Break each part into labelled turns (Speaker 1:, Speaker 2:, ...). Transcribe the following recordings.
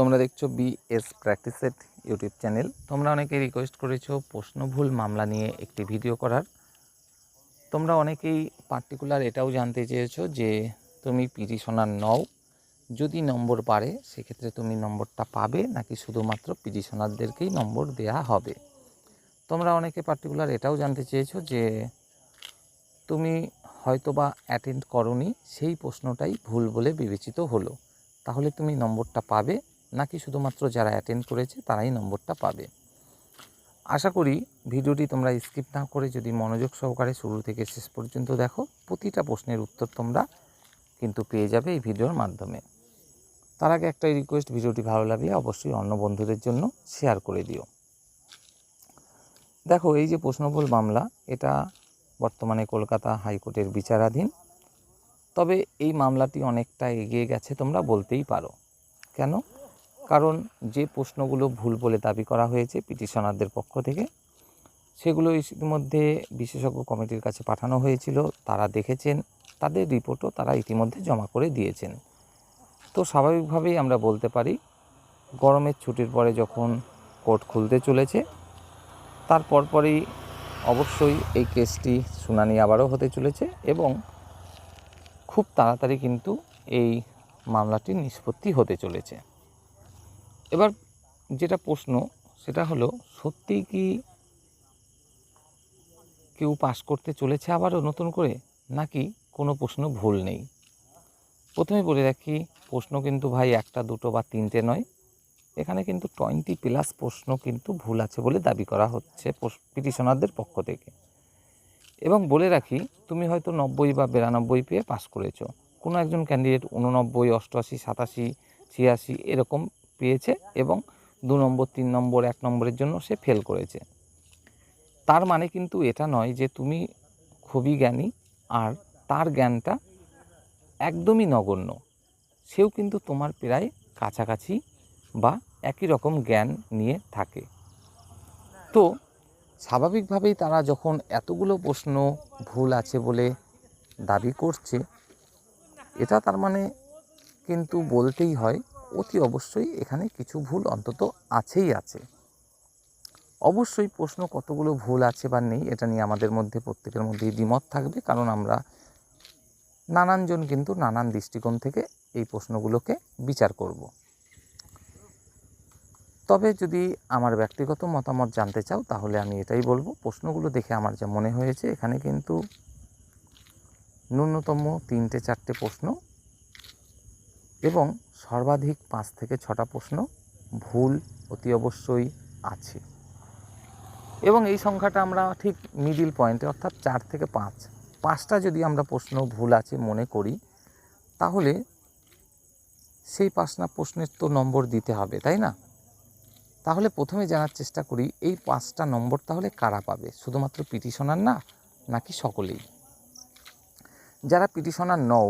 Speaker 1: তোমরা দেখছ B S practice set YouTube channel তোমরা অনেকে রিকোয়েস্ট করেছ প্রশ্ন ভুল মামলা নিয়ে একটি ভিডিও করার। তোমরা অনেকেই পার্টিকুলার এটাও জানতে চেয়েছো যে তুমি পিটিশনার নও। যদি নম্বর পারে, সেক্ষেত্রে তুমি নম্বরটা পাবে, নাকি শুধুমাত্র পিটিশনারদেরকেই নম্বর দেয়া হবে। তোমরা অনেকে পার্টিকুলার এটাও জানতে চেয়েছো যে তুমি হয়তোবা অ্যাটেন্ড করনি, সেই প্রশ্নটাই ভুল বলে বিবেচিত হলো। তাহলে তুমি নম্বরটা পাবে নাকি শুধুমাত্র যারা অ্যাটেন্ড করেছে তারাই নম্বরটা পাবে। আশা করি ভিডিওটি তোমরা স্কিপ না করে যদি মনোযোগ সহকারে শুরু থেকে শেষ পর্যন্ত দেখো, প্রতিটা প্রশ্নের উত্তর তোমরা কিন্তু পেয়ে যাবে এই ভিডিওর মাধ্যমে। তার আগে একটাই রিকোয়েস্ট ভিডিওটি ভালো লাগলে অবশ্যই অন্য বন্ধুদের জন্য শেয়ার করে দিও। দেখো, এই যে প্রশ্নবল মামলা, এটা বর্তমানে কলকাতা হাইকোর্টের বিচারাধীন। তবে এই মামলাটি অনেকটা এগিয়ে গেছে তোমরা বলতেই পারো। কেন? কারণ যে প্রশ্নগুলো ভুল বলে দাবি করা হয়েছে পিটিশনারদের পক্ষ থেকে, সেগুলো ইতিমধ্যে বিশেষজ্ঞ কমিটির কাছে পাঠানো হয়েছিল। তারা দেখেছেন, তাদের রিপোর্টও তারা ইতিমধ্যে জমা করে দিয়েছেন। তো স্বাভাবিকভাবেই আমরা বলতে পারি, গরমের ছুটির পরে যখন কোর্ট খুলতে চলেছে, তার পরপরই অবশ্যই এই কেসটি শুনানি আবারও হতে চলেছে এবং খুব তাড়াতাড়ি কিন্তু এই মামলাটির নিষ্পত্তি হতে চলেছে। এবার যেটা প্রশ্ন, সেটা হলো সত্যিই কি কেউ পাশ করতে চলেছে আবারও নতুন করে? নাকি কোনো প্রশ্ন ভুল নেই? প্রথমে বলে রাখি, প্রশ্ন কিন্তু ভাই একটা, দুটো বা তিনটে নয়। এখানে কিন্তু টোয়েন্টি প্লাস প্রশ্ন কিন্তু ভুল আছে বলে দাবি করা হচ্ছে পিটিশনারদের পক্ষ থেকে। এবং বলে রাখি, তুমি হয়তো নব্বই বা বিরানব্বই পেয়ে পাস করেছ। কোনো একজন ক্যান্ডিডেট উননব্বই অষ্টআশি, সাতাশি, ছিয়াশি, এরকম পেয়েছে এবং দু নম্বর, তিন নম্বর, এক নম্বরের জন্য সে ফেল করেছে। তার মানে কিন্তু এটা নয় যে তুমি খুবই জ্ঞানী আর তার জ্ঞানটা একদমই নগণ্য। সেও কিন্তু তোমার প্রায় কাছাকাছি বা একই রকম জ্ঞান নিয়ে থাকে। তো স্বাভাবিকভাবেই তারা যখন এতগুলো প্রশ্ন ভুল আছে বলে দাবি করছে, এটা তার মানে কিন্তু বলতেই হয় অতি অবশ্যই এখানে কিছু ভুল অন্তত আছেই আছে। অবশ্যই প্রশ্ন কতগুলো ভুল আছে বা নেই, এটা নিয়ে আমাদের মধ্যে, প্রত্যেকের মধ্যেই দ্বিমত থাকবে, কারণ আমরা নানানজন কিন্তু নানান দৃষ্টিকোণ থেকে এই প্রশ্নগুলোকে বিচার করব। তবে যদি আমার ব্যক্তিগত মতামত জানতে চাও, তাহলে আমি এটাই বলব, প্রশ্নগুলো দেখে আমার যা মনে হয়েছে, এখানে কিন্তু ন্যূনতম তিনটে চারটে প্রশ্ন এবং সর্বাধিক পাঁচ থেকে ছটা প্রশ্ন ভুল অতি অবশ্যই আছে। এবং এই সংখ্যাটা আমরা ঠিক মিডিল পয়েন্টে অর্থাৎ চার থেকে পাঁচ। পাঁচটা যদি আমরা প্রশ্ন ভুল আছে মনে করি, তাহলে সেই পাঁচটা প্রশ্নের তো নম্বর দিতে হবে, তাই না? তাহলে প্রথমে জানার চেষ্টা করি, এই পাঁচটা নম্বর তাহলে কারা পাবে? শুধুমাত্র পিটিশনার না, নাকি সকলেই? যারা পিটিশনার নও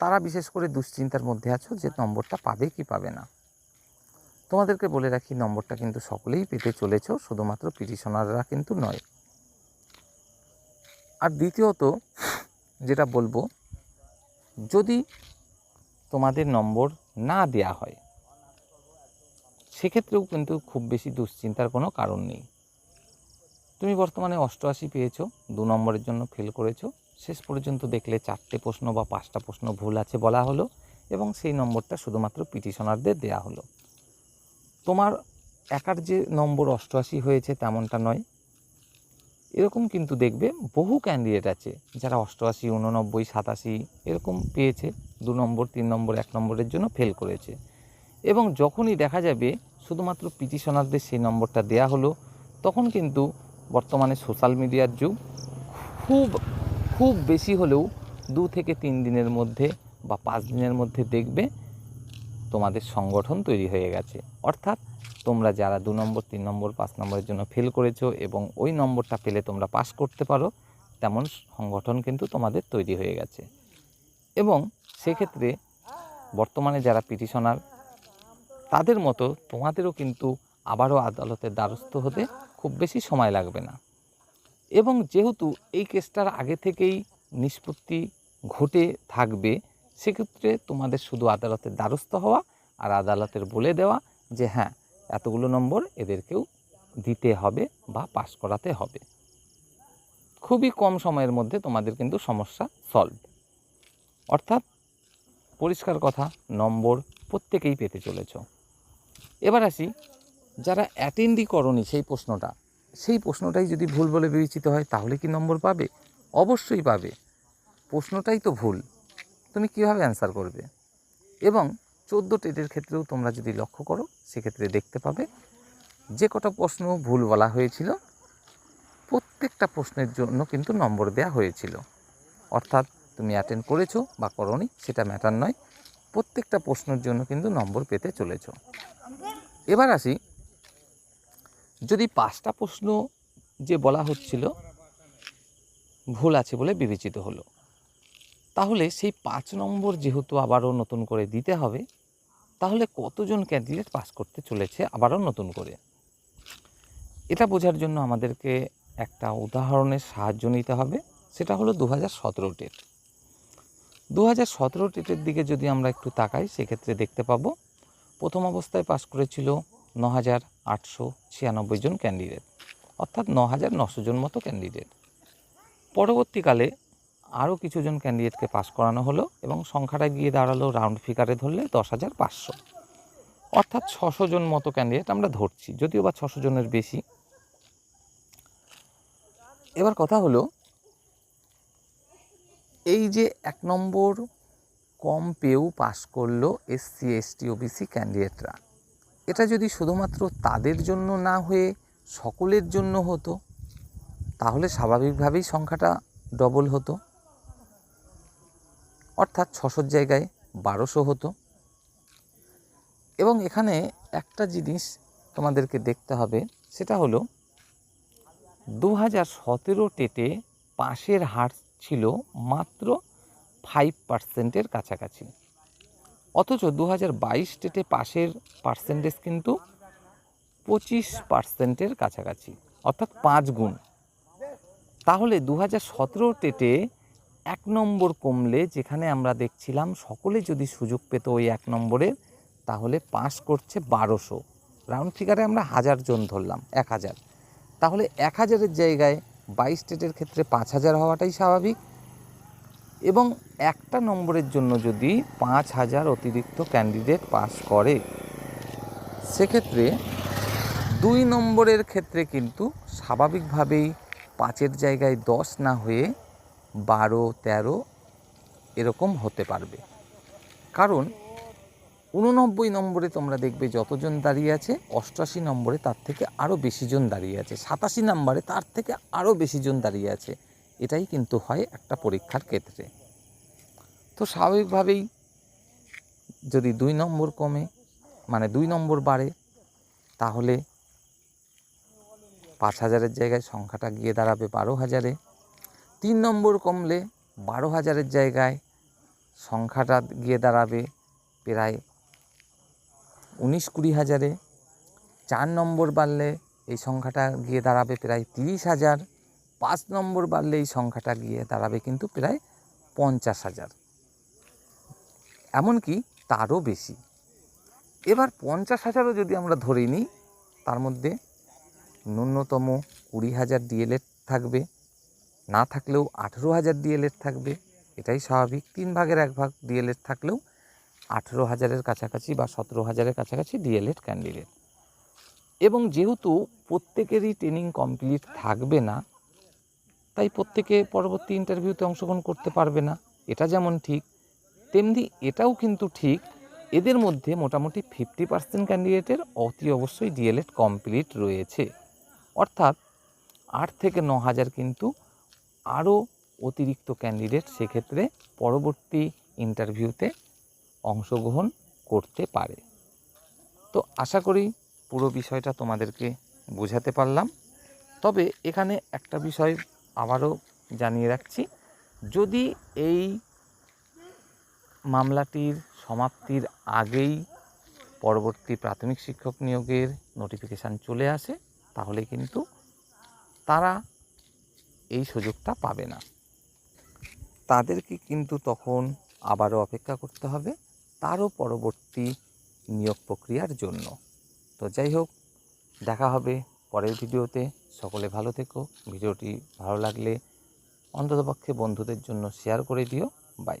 Speaker 1: তারা বিশেষ করে দুশ্চিন্তার মধ্যে আছো যে নম্বরটা পাবে কি পাবে না। তোমাদেরকে বলে রাখি, নম্বরটা কিন্তু সকলেই পেতে চলেছ, শুধুমাত্র পিটিশনাররা কিন্তু নয়। আর দ্বিতীয়ত, যেটা বলব, যদি তোমাদের নম্বর না দেয়া হয়, সেক্ষেত্রেও কিন্তু খুব বেশি দুশ্চিন্তার কোনো কারণ নেই। তুমি বর্তমানে অষ্টআশি পেয়েছ, দু নম্বরের জন্য ফেল করেছ শেষ পর্যন্ত দেখলে চারটে প্রশ্ন বা পাঁচটা প্রশ্ন ভুল আছে বলা হলো এবং সেই নম্বরটা শুধুমাত্র পিটিশনারদের দেয়া হলো। তোমার একার যে নম্বর অষ্টআশি হয়েছে তেমনটা নয়। এরকম কিন্তু দেখবে বহু ক্যান্ডিডেট আছে যারা অষ্টআশি উননব্বই সাতাশি এরকম পেয়েছে, দু নম্বর, তিন নম্বর, এক নম্বরের জন্য ফেল করেছে। এবং যখনই দেখা যাবে শুধুমাত্র পিটিশনারদের সেই নম্বরটা দেয়া হলো, তখন কিন্তু বর্তমানে সোশ্যাল মিডিয়ার যুগ খুব খুব বেশি হলেও দু থেকে তিন দিনের মধ্যে বা পাঁচ দিনের মধ্যে দেখবে তোমাদের সংগঠন তৈরি হয়ে গেছে। অর্থাৎ তোমরা যারা দু নম্বর, তিন নম্বর, পাঁচ নম্বরের জন্য ফেল করেছ এবং ওই নম্বরটা পেলে তোমরা পাস করতে পারো, তেমন সংগঠন কিন্তু তোমাদের তৈরি হয়ে গেছে। এবং সেক্ষেত্রে বর্তমানে যারা পিটিশনার তাদের মতো তোমাদেরও কিন্তু আবারও আদালতের দ্বারস্থ হতে খুব বেশি সময় লাগবে না। এবং যেহেতু এই কেসটার আগে থেকেই নিষ্পত্তি ঘটে থাকবে, সেক্ষেত্রে তোমাদের শুধু আদালতের দ্বারস্থ হওয়া আর আদালতের বলে দেওয়া যে হ্যাঁ এতগুলো নম্বর এদেরকেও দিতে হবে বা পাশ করাতে হবে। খুবই কম সময়ের মধ্যে তোমাদের কিন্তু সমস্যা সলভ অর্থাৎ পরিষ্কার কথা, নম্বর প্রত্যেকেই পেতে চলেছ। এবার আসি, যারা অ্যাটেন্ডই করনি সেই প্রশ্নটা সেই প্রশ্নটাই যদি ভুল বলে বিবেচিত হয়, তাহলে কি নম্বর পাবে? অবশ্যই পাবে। প্রশ্নটাই তো ভুল। তুমি কীভাবে অ্যান্সার করবে? এবং চোদ্দ টেটের ক্ষেত্রেও তোমরা যদি লক্ষ্য করো, সেক্ষেত্রে দেখতে পাবে যে কটা প্রশ্ন ভুল বলা হয়েছিল, প্রত্যেকটা প্রশ্নের জন্য কিন্তু নম্বর দেওয়া হয়েছিল। অর্থাৎ তুমি অ্যাটেন্ড করেছ বা করনি, সেটা ম্যাটার নয়। প্রত্যেকটা প্রশ্নের জন্য কিন্তু নম্বর পেতে চলেছ। এবার আসি যদি পাঁচটা প্রশ্ন যে বলা হচ্ছিল ভুল আছে বলে বিবেচিত হলো, তাহলে সেই পাঁচ নম্বর যেহেতু আবারও নতুন করে দিতে হবে, তাহলে কতজন ক্যান্ডিডেট পাস করতে চলেছে আবারও নতুন করে? এটা বোঝার জন্য আমাদেরকে একটা উদাহরণের সাহায্য নিতে হবে, সেটা হলো দু হাজার সতেরো টেট দু হাজার সতেরো টেটের দিকে যদি আমরা একটু তাকাই, সেক্ষেত্রে দেখতে পাবো, প্রথম অবস্থায় পাস করেছিল ন হাজার আটশো ছিয়ানব্বই জন ক্যান্ডিডেট অর্থাৎ ন হাজার নশো জন মতো ক্যান্ডিডেট পরবর্তীকালে আরও কিছুজন ক্যান্ডিডেটকে পাস করানো হলো এবং সংখ্যাটা গিয়ে দাঁড়াল রাউন্ড ফিগারে ধরলে দশ হাজার পাঁচশো। অর্থাৎ ছশো জন মতো ক্যান্ডিডেট আমরা ধরছি, যদিও বা ছশো জনের বেশি। এবার কথা হলো, এই যে এক নম্বর কম পেয়েও পাস করল এসসি এসটি ওবিসি ক্যান্ডিডেটরা এটা যদি শুধুমাত্র তাদের জন্য না হয়ে সকলের জন্য হতো, তাহলে স্বাভাবিকভাবেই সংখ্যাটা ডবল হতো। অর্থাৎ ছশোর জায়গায় বারোশো হতো। এবং এখানে একটা জিনিস তোমাদেরকে দেখতে হবে, সেটা হলো দু হাজার সতেরো টেটে পাশের হার ছিল মাত্র ফাইভ পার্সেন্টের কাছাকাছি। অথচ দু হাজার বাইশ টেটে পাশের পার্সেন্টেজ কিন্তু পঁচিশ পার্সেন্টের কাছাকাছি, অর্থাৎ পাঁচ গুণ। তাহলে দু হাজার সতেরো টেটে এক নম্বর কমলে যেখানে আমরা দেখছিলাম সকলে যদি সুযোগ পেত ওই এক নম্বরের তাহলে পাস করছে বারোশো। রাউন্ড ফিগারে আমরা হাজার জন ধরলাম, এক হাজার। তাহলে এক হাজারের জায়গায় বাইশ স্টেটের ক্ষেত্রে পাঁচ হাজার হওয়াটাই স্বাভাবিক এবং একটা নম্বরের জন্য যদি পাঁচ হাজার অতিরিক্ত ক্যান্ডিডেট পাস করে, সেক্ষেত্রে দুই নম্বরের ক্ষেত্রে কিন্তু স্বাভাবিকভাবেই পাঁচের জায়গায় দশ না হয়ে বারো, তেরো এরকম হতে পারবে। কারণ উননব্বই নম্বরে তোমরা দেখবে যতজন দাঁড়িয়ে আছে অষ্টআশি নম্বরে তার থেকে আরও বেশি জন দাঁড়িয়ে আছে, সাতাশি নম্বরে তার থেকে আরও বেশি জন দাঁড়িয়ে আছে। এটাই কিন্তু হয় একটা পরীক্ষার ক্ষেত্রে। তো স্বাভাবিকভাবেই যদি দুই নম্বর কমে মানে দুই নম্বর বাড়ে, তাহলে পাঁচ হাজারের জায়গায় সংখ্যাটা গিয়ে দাঁড়াবে বারো হাজারে। তিন নম্বর কমলে বারো হাজারের জায়গায় সংখ্যাটা গিয়ে দাঁড়াবে প্রায় উনিশ কুড়ি হাজারে। চার নম্বর বাড়লে এই সংখ্যাটা গিয়ে দাঁড়াবে প্রায় তিরিশ হাজার। পাঁচ নম্বর বাড়লে এই সংখ্যাটা গিয়ে দাঁড়াবে কিন্তু প্রায় পঞ্চাশ হাজার। এমনকি তারও বেশি। এবার পঞ্চাশ হাজারও যদি আমরা ধরে নিই, তার মধ্যে ন্যূনতম কুড়ি হাজার ডিএলএড থাকবে, না থাকলেও আঠেরো হাজার ডিএলএড থাকবে, এটাই স্বাভাবিক। তিন ভাগের এক ভাগ ডিএলএড থাকলেও আঠেরো হাজারের কাছাকাছি বা সতেরো হাজারের কাছাকাছি ডিএলএড ক্যান্ডিডেট এবং যেহেতু প্রত্যেকেরই ট্রেনিং কমপ্লিট থাকবে না তাই প্রত্যেকে পরবর্তী ইন্টারভিউতে অংশগ্রহণ করতে পারবে না। এটা যেমন ঠিক, তেমনি এটাও কিন্তু ঠিক, এদের মধ্যে মোটামুটি ফিফটি পার্সেন্ট ক্যান্ডিডেটের অতি অবশ্যই ডিএলএড কমপ্লিট রয়েছে। অর্থাৎ আট থেকে ন হাজার কিন্তু আরও অতিরিক্ত ক্যান্ডিডেট সেক্ষেত্রে পরবর্তী ইন্টারভিউতে অংশগ্রহণ করতে পারে। তো আশা করি পুরো বিষয়টা তোমাদেরকে বোঝাতে পারলাম। তবে এখানে একটা বিষয় আবারও জানিয়ে রাখছি, যদি এই মামলাটির সমাপ্তির আগেই পরবর্তী প্রাথমিক শিক্ষক নিয়োগের নোটিফিকেশান চলে আসে, তাহলে কিন্তু তারা এই সুযোগটা পাবে না। তাদেরকে কিন্তু তখন আবারও অপেক্ষা করতে হবে তারও পরবর্তী নিয়োগ প্রক্রিয়ার জন্য। তো যাই হোক, দেখা হবে পরের ভিডিওতে সকলে ভালো থেকো। ভিডিওটি ভালো লাগলে অন্ততপক্ষে বন্ধুদের জন্য শেয়ার করে দিও। বাই।